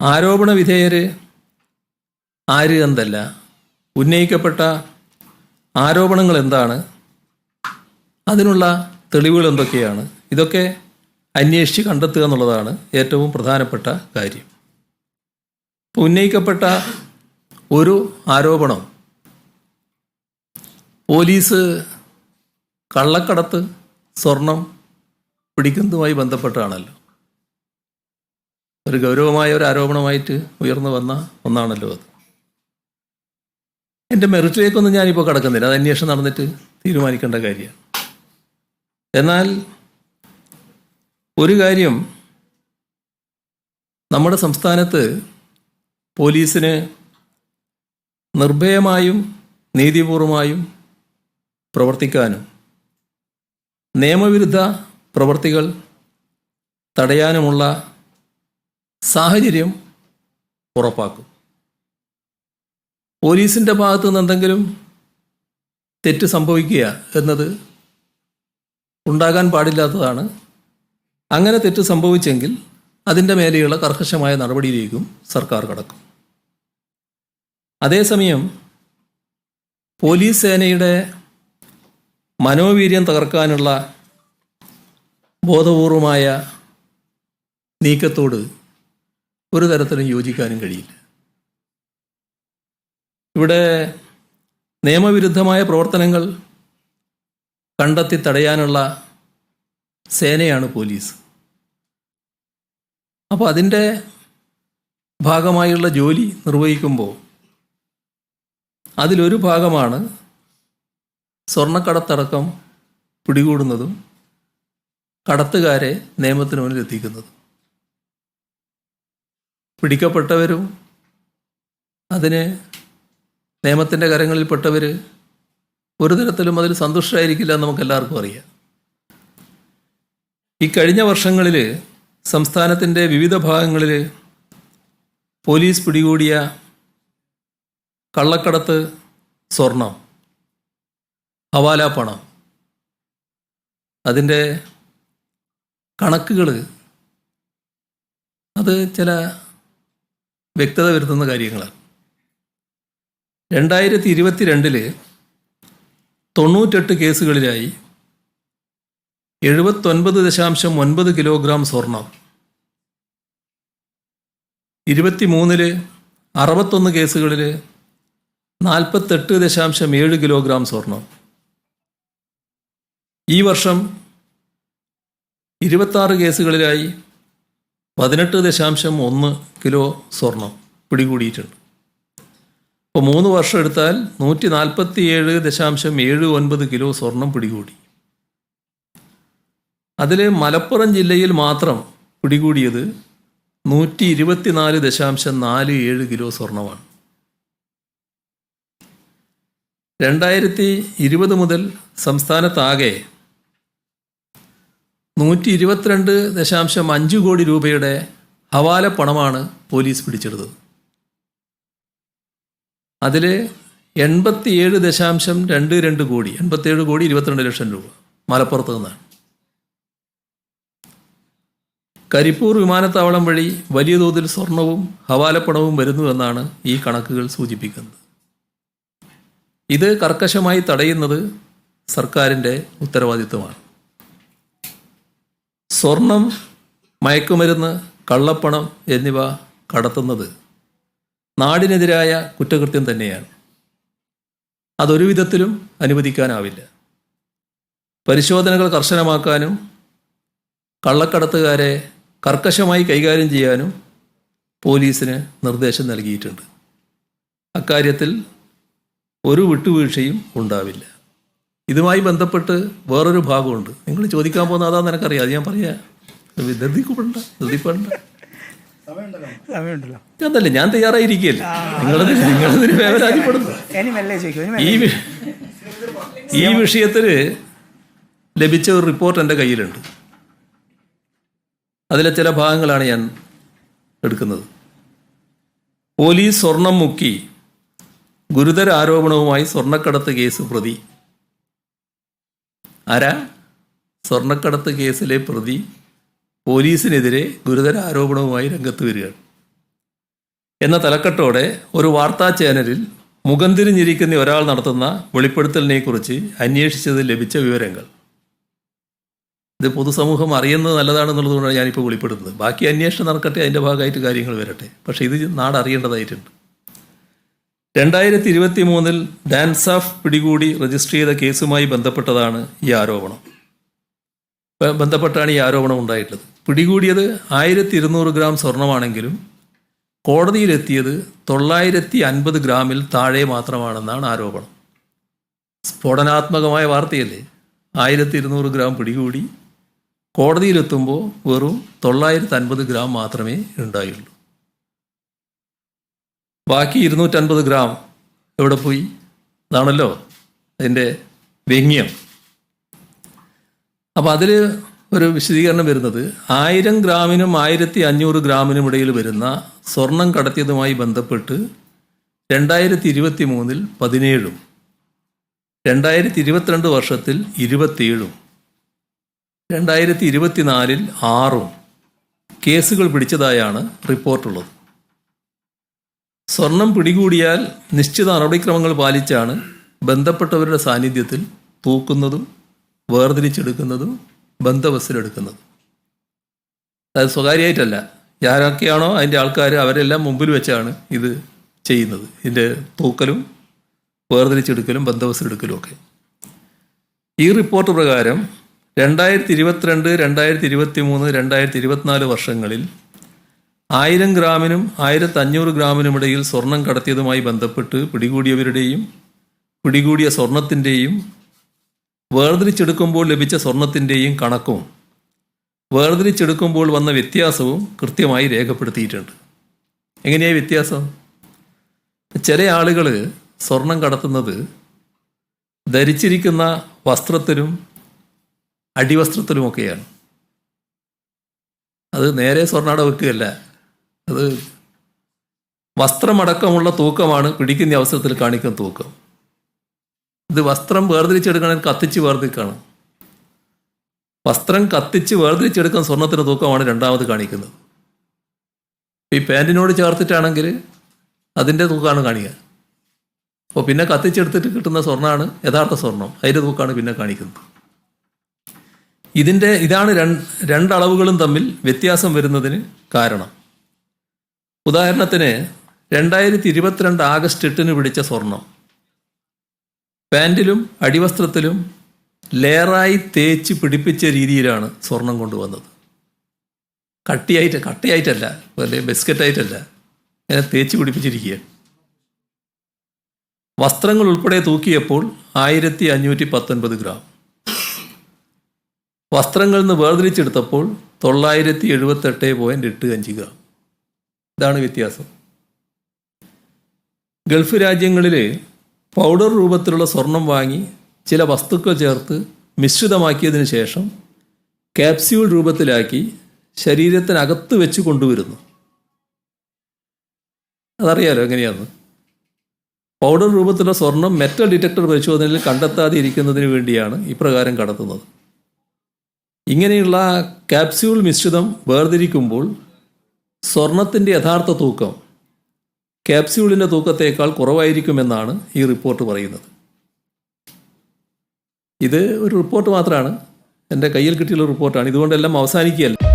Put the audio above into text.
ആരോപണ വിധേയര് ആര് എന്തല്ല ഉന്നയിക്കപ്പെട്ട ആരോപണങ്ങൾ എന്താണ്? അതിനുള്ള തെളിവുകൾ എന്തൊക്കെയാണ്? ഇതൊക്കെ അന്വേഷിച്ച് കണ്ടെത്തുക എന്നുള്ളതാണ് ഏറ്റവും പ്രധാനപ്പെട്ട കാര്യം. ഉന്നയിക്കപ്പെട്ട ഒരു ആരോപണം പോലീസ് കള്ളക്കടത്ത് സ്വർണം പിടിക്കുന്നതുമായി ബന്ധപ്പെട്ടാണല്ലോ ഒരു ഗൗരവമായ ഒരു ആരോപണമായിട്ട് ഉയർന്നു വന്ന ഒന്നാണല്ലോ അത്. എന്റെ മെറിറ്റിലേക്കൊന്നും ഞാനിപ്പോൾ കടക്കുന്നില്ല. അത് അന്വേഷണം നടന്നിട്ട് തീരുമാനിക്കേണ്ട കാര്യമാണ്. എന്നാൽ ഒരു കാര്യം നമ്മുടെ സംസ്ഥാനത്ത് പോലീസിന് നിർഭയമായും നീതിപൂർവമായും പ്രവർത്തിക്കാനും നിയമവിരുദ്ധ പ്രവർത്തികൾ തടയാനുമുള്ള സാഹചര്യം ഉറപ്പാക്കും. പോലീസിന്റെ ഭാഗത്തു നിന്ന് എന്തെങ്കിലും തെറ്റ് സംഭവിക്കുക എന്നത് ഉണ്ടാകാൻ പാടില്ലാത്തതാണ്. അങ്ങനെ തെറ്റ് സംഭവിച്ചെങ്കിൽ അതിന്റെ മേലെയുള്ള കർക്കശമായ നടപടിയിലേക്കും സർക്കാർ കടക്കും. അതേസമയം പോലീസ് സേനയുടെ മനോവീര്യം തകർക്കാനുള്ള ബോധപൂർവമായ നീക്കത്തോട് ഒരു തരത്തിലും യോജിക്കാനും കഴിയില്ല. ഇവിടെ നിയമവിരുദ്ധമായ പ്രവർത്തനങ്ങൾ കണ്ടെത്തി തടയാനുള്ള സേനയാണ് പോലീസ്. അപ്പോൾ അതിന്റെ ഭാഗമായുള്ള ജോലി നിർവഹിക്കുമ്പോൾ അതിലൊരു ഭാഗമാണ് സ്വർണക്കടത്തടക്കം പിടികൂടുന്നതും കടത്തുകാരെ നിയമത്തിന് മുന്നിൽ എത്തിക്കുന്നതും. പിടിക്കപ്പെട്ടവരും അതിന് നിയമത്തിന്റെ കരങ്ങളിൽപ്പെട്ടവർ ഒരു തരത്തിലും അതിൽ സന്തുഷ്ടരായിരിക്കില്ല എന്ന് നമുക്ക് എല്ലാവർക്കും അറിയാം. ഈ കഴിഞ്ഞ വർഷങ്ങളിൽ സംസ്ഥാനത്തിന്റെ വിവിധ ഭാഗങ്ങളിൽ പോലീസ് പിടികൂടിയ കള്ളക്കടത്ത് സ്വർണം ഹവാല പണം അതിന്റെ കണക്കുകൾ അത് ചില വ്യക്തത വരുത്തുന്ന കാര്യങ്ങളാണ്. രണ്ടായിരത്തി ഇരുപത്തിരണ്ടിൽ തൊണ്ണൂറ്റെട്ട് കേസുകളിലായി എഴുപത്തൊൻപത് ദശാംശം ഒൻപത് കിലോഗ്രാം സ്വർണം. ഇരുപത്തിമൂന്നിൽ അറുപത്തൊന്ന് കേസുകളിൽ നാൽപ്പത്തെട്ട് ദശാംശം ഏഴ് കിലോഗ്രാം സ്വർണം. ഈ വർഷം ഇരുപത്താറ് കേസുകളിലായി പതിനെട്ട് ദശാംശം ഒന്ന് കിലോ സ്വർണം പിടികൂടിയിട്ടുണ്ട്. ഇപ്പോൾ മൂന്ന് വർഷം എടുത്താൽ നൂറ്റി നാൽപ്പത്തി ഏഴ് ദശാംശം ഏഴ് ഒൻപത് കിലോ സ്വർണം പിടികൂടി. അതിൽ മലപ്പുറം ജില്ലയിൽ മാത്രം പിടികൂടിയത് നൂറ്റി ഇരുപത്തിനാല് ദശാംശം നാല് ഏഴ് കിലോ സ്വർണമാണ്. രണ്ടായിരത്തി ഇരുപത് മുതൽ സംസ്ഥാനത്താകെ നൂറ്റി ഇരുപത്തിരണ്ട് ദശാംശം അഞ്ച് കോടി രൂപയുടെ ഹവാല പണമാണ് പോലീസ് പിടിച്ചെടുത്തത്. അതിൽ എൺപത്തിയേഴ് ദശാംശം രണ്ട് രണ്ട് കോടി എൺപത്തിയേഴ് കോടി ഇരുപത്തിരണ്ട് ലക്ഷം രൂപ മലപ്പുറത്ത് നിന്നാണ്. കരിപ്പൂർ വിമാനത്താവളം വഴി വലിയ തോതിൽ സ്വർണവും ഹവാലപ്പണവും വരുന്നു എന്നാണ് ഈ കണക്കുകൾ സൂചിപ്പിക്കുന്നത്. ഇത് കർക്കശമായി തടയുന്നത് സർക്കാരിന്റെ ഉത്തരവാദിത്വമാണ്. സ്വർണം മയക്കുമരുന്ന് കള്ളപ്പണം എന്നിവ കടത്തുന്നത് നാടിനെതിരായ കുറ്റകൃത്യം തന്നെയാണ്. അതൊരു വിധത്തിലും അനുവദിക്കാനാവില്ല. പരിശോധനകൾ കർശനമാക്കാനും കള്ളക്കടത്തുകാരെ കർക്കശമായി കൈകാര്യം ചെയ്യാനും പോലീസിന് നിർദ്ദേശം നൽകിയിട്ടുണ്ട്. അക്കാര്യത്തിൽ ഒരു വിട്ടുവീഴ്ചയും ഉണ്ടാവില്ല. ഇതുമായി ബന്ധപ്പെട്ട് വേറൊരു ഭാഗമുണ്ട്. നിങ്ങൾ ചോദിക്കാൻ പോകുന്ന അതാന്ന് എനിക്കറിയാം അത് ഞാൻ പറയാ. ധൃതിപ്പെടണ്ട ധൃതിപ്പെടണ്ട അതല്ല ഞാൻ തയ്യാറായിരിക്കുകയല്ലേ? നിങ്ങളത് നിങ്ങളതിന് ഈ ഈ വിഷയത്തിൽ ലഭിച്ച ഒരു റിപ്പോർട്ട് എന്റെ കയ്യിലുണ്ട്. അതിലെ ചില ഭാഗങ്ങളാണ് ഞാൻ എടുക്കുന്നത്. പോലീസ് സ്വർണം മുക്കി ഗുരുതര ആരോപണവുമായി സ്വർണക്കടത്ത് കേസ് പ്രതി. ആരാ? സ്വർണക്കടത്ത് കേസിലെ പ്രതി പോലീസിനെതിരെ ഗുരുതര ആരോപണവുമായി രംഗത്ത് വരികയാണ്. എന്ന തലക്കെട്ടോടെ ഒരു വാർത്താ ചാനലിൽ മുഖം തിരിഞ്ഞിരിക്കുന്ന ഒരാൾ നടത്തുന്ന വെളിപ്പെടുത്തലിനെക്കുറിച്ച് അന്വേഷിച്ചത് ലഭിച്ച വിവരങ്ങൾ. ഇത് പൊതുസമൂഹം അറിയുന്നത് നല്ലതാണെന്നുള്ളതുകൊണ്ടാണ് ഞാനിപ്പോൾ വെളിപ്പെടുത്തുന്നത്. ബാക്കി അന്വേഷണം നടക്കട്ടെ അതിന്റെ ഭാഗമായിട്ട് കാര്യങ്ങൾ വരട്ടെ. പക്ഷേ ഇത് നാട് അറിയേണ്ടതായിട്ടുണ്ട് രണ്ടായിരത്തി ഇരുപത്തി മൂന്നിൽ ഡാൻസ് ഓഫ് പിടികൂടി രജിസ്റ്റർ ചെയ്ത കേസുമായി ബന്ധപ്പെട്ടതാണ് ഈ ആരോപണം. ബന്ധപ്പെട്ടാണ് ഈ ആരോപണം ഉണ്ടായിട്ടുള്ളത്. പിടികൂടിയത് ആയിരത്തി ഇരുന്നൂറ് ഗ്രാം സ്വർണമാണെങ്കിലും കോടതിയിലെത്തിയത് തൊള്ളായിരത്തി അൻപത് ഗ്രാമിൽ താഴെ മാത്രമാണെന്നാണ് ആരോപണം. സ്ഫോടനാത്മകമായ വാർത്തയല്ലേ? ആയിരത്തി ഇരുന്നൂറ് ഗ്രാം പിടികൂടി കോടതിയിലെത്തുമ്പോൾ വെറും തൊള്ളായിരത്തി അൻപത് ഗ്രാം മാത്രമേ ഉണ്ടായുള്ളൂ. ബാക്കി ഇരുന്നൂറ്റൻപത് ഗ്രാം എവിടെ പോയി? അതാണല്ലോ അതിന്റെ വ്യംഗ്യം. അപ്പോൾ അതിൽ ഒരു വിശദീകരണം വരുന്നത്. ആയിരം ഗ്രാമിനും ആയിരത്തി അഞ്ഞൂറ് ഗ്രാമിനും ഇടയിൽ വരുന്ന സ്വർണം കടത്തിയതുമായി ബന്ധപ്പെട്ട് രണ്ടായിരത്തി ഇരുപത്തി മൂന്നിൽ പതിനേഴും രണ്ടായിരത്തി ഇരുപത്തിരണ്ട് വർഷത്തിൽ ഇരുപത്തിയേഴും രണ്ടായിരത്തി ഇരുപത്തിനാലിൽ ആറും കേസുകൾ പിടിച്ചതായാണ് റിപ്പോർട്ടുള്ളത്. സ്വർണം പിടികൂടിയാൽ നിശ്ചിത നടപടിക്രമങ്ങൾ പാലിച്ചാണ് ബന്ധപ്പെട്ടവരുടെ സാന്നിധ്യത്തിൽ തൂക്കുന്നതും വേർതിരിച്ചെടുക്കുന്നതും ബന്ധവസ്സിലെടുക്കുന്നതും അതായത് സ്വകാര്യമായിട്ടല്ല. ആരൊക്കെയാണോ അതിന്റെ ആൾക്കാർ അവരെല്ലാം മുമ്പിൽ വെച്ചാണ് ഇത് ചെയ്യുന്നത്. ഇതിന്റെ തൂക്കലും വേർതിരിച്ചെടുക്കലും ബന്ധവസ്സിലെടുക്കലും ഒക്കെ. ഈ റിപ്പോർട്ട് പ്രകാരം രണ്ടായിരത്തി ഇരുപത്തിരണ്ട് രണ്ടായിരത്തി ഇരുപത്തി മൂന്ന് രണ്ടായിരത്തി ഇരുപത്തിനാല് വർഷങ്ങളിൽ ആയിരം ഗ്രാമിനും ആയിരത്തഞ്ഞൂറ് ഗ്രാമിനും ഇടയിൽ സ്വർണം കടത്തിയതുമായി ബന്ധപ്പെട്ട് പിടികൂടിയവരുടെയും പിടികൂടിയ സ്വർണത്തിന്റെയും വേർതിരിച്ചെടുക്കുമ്പോൾ ലഭിച്ച സ്വർണത്തിന്റെയും കണക്കും വേർതിരിച്ചെടുക്കുമ്പോൾ വന്ന വ്യത്യാസവും കൃത്യമായി രേഖപ്പെടുത്തിയിട്ടുണ്ട്. എങ്ങനെയായി വ്യത്യാസം? ചില ആളുകൾ സ്വർണം കടത്തുന്നത് ധരിച്ചിരിക്കുന്ന വസ്ത്രത്തിലും അടിവസ്ത്രത്തിലുമൊക്കെയാണ്. അത് നേരെ സ്വർണാട വെക്കുകയല്ല അത് വസ്ത്രമടക്കമുള്ള തൂക്കമാണ് പിടിക്കുന്ന അവസരത്തിൽ കാണിക്കുന്ന തൂക്കം. ഇത് വസ്ത്രം വേർതിരിച്ചെടുക്കണമെങ്കിൽ കത്തിച്ച് വേർതിരിക്കണം. വസ്ത്രം കത്തിച്ച് വേർതിരിച്ചെടുക്കുന്ന സ്വർണത്തിന്റെ തൂക്കമാണ് രണ്ടാമത് കാണിക്കുന്നത്. ഈ പാന്റിനോട് ചേർത്തിട്ടാണെങ്കിൽ അതിന്റെ തൂക്കമാണ് കാണിക്കുക അപ്പോൾ പിന്നെ കത്തിച്ചെടുത്തിട്ട് കിട്ടുന്ന സ്വർണമാണ് യഥാർത്ഥ സ്വർണം. അതിന്റെ തൂക്കമാണ് പിന്നെ കാണിക്കുന്നത്. ഇതിന്റെ ഇതാണ് രണ്ട് രണ്ടളവുകളും തമ്മിൽ വ്യത്യാസം വരുന്നതിന് കാരണം. ഉദാഹരണത്തിന് രണ്ടായിരത്തി ഇരുപത്തിരണ്ട് ആഗസ്റ്റ് എട്ടിന് പിടിച്ച സ്വർണം. പാന്റിലും അടിവസ്ത്രത്തിലും ലെയറായി തേച്ച് പിടിപ്പിച്ച രീതിയിലാണ് സ്വർണം കൊണ്ടുവന്നത്. കട്ടിയായിട്ട് കട്ടിയായിട്ടല്ല അല്ലെ ബിസ്ക്കറ്റായിട്ടല്ല ഇങ്ങനെ തേച്ച് പിടിപ്പിച്ചിരിക്കുകയാണ്. വസ്ത്രങ്ങൾ ഉൾപ്പെടെ തൂക്കിയപ്പോൾ ആയിരത്തി അഞ്ഞൂറ്റി പത്തൊൻപത് ഗ്രാം. വസ്ത്രങ്ങളിൽ നിന്ന് വേർതിരിച്ചെടുത്തപ്പോൾ തൊള്ളായിരത്തി എഴുപത്തെട്ട് പോയിന്റ് എട്ട് അഞ്ച് ഗ്രാം. ഇതാണ് വ്യത്യാസം. ഗൾഫ് രാജ്യങ്ങളിൽ പൗഡർ രൂപത്തിലുള്ള സ്വർണം വാങ്ങി ചില വസ്തുക്കൾ ചേർത്ത് മിശ്രിതമാക്കിയതിനു ശേഷം ക്യാപ്സ്യൂൾ രൂപത്തിലാക്കി ശരീരത്തിനകത്ത് വെച്ച് കൊണ്ടുവരുന്നു. അതറിയാലോ എങ്ങനെയാന്ന്? പൗഡർ രൂപത്തിലുള്ള സ്വർണം മെറ്റൽ ഡിറ്റക്ടർ പരിശോധനയിൽ കണ്ടെത്താതെ ഇരിക്കുന്നതിന് വേണ്ടിയാണ് ഇപ്രകാരം കടത്തുന്നത്. ഇങ്ങനെയുള്ള ക്യാപ്സ്യൂൾ മിശ്രിതം വേർതിരിക്കുമ്പോൾ സ്വർണത്തിന്റെ യഥാർത്ഥ തൂക്കം ക്യാപ്സ്യൂളിന്റെ തൂക്കത്തേക്കാൾ കുറവായിരിക്കുമെന്നാണ് ഈ റിപ്പോർട്ട് പറയുന്നത്. ഇത് ഒരു റിപ്പോർട്ട് മാത്രമാണ്. എന്റെ കയ്യിൽ കിട്ടിയുള്ള റിപ്പോർട്ടാണ്. ഇതുകൊണ്ടെല്ലാം അവസാനിക്കുകയല്ല.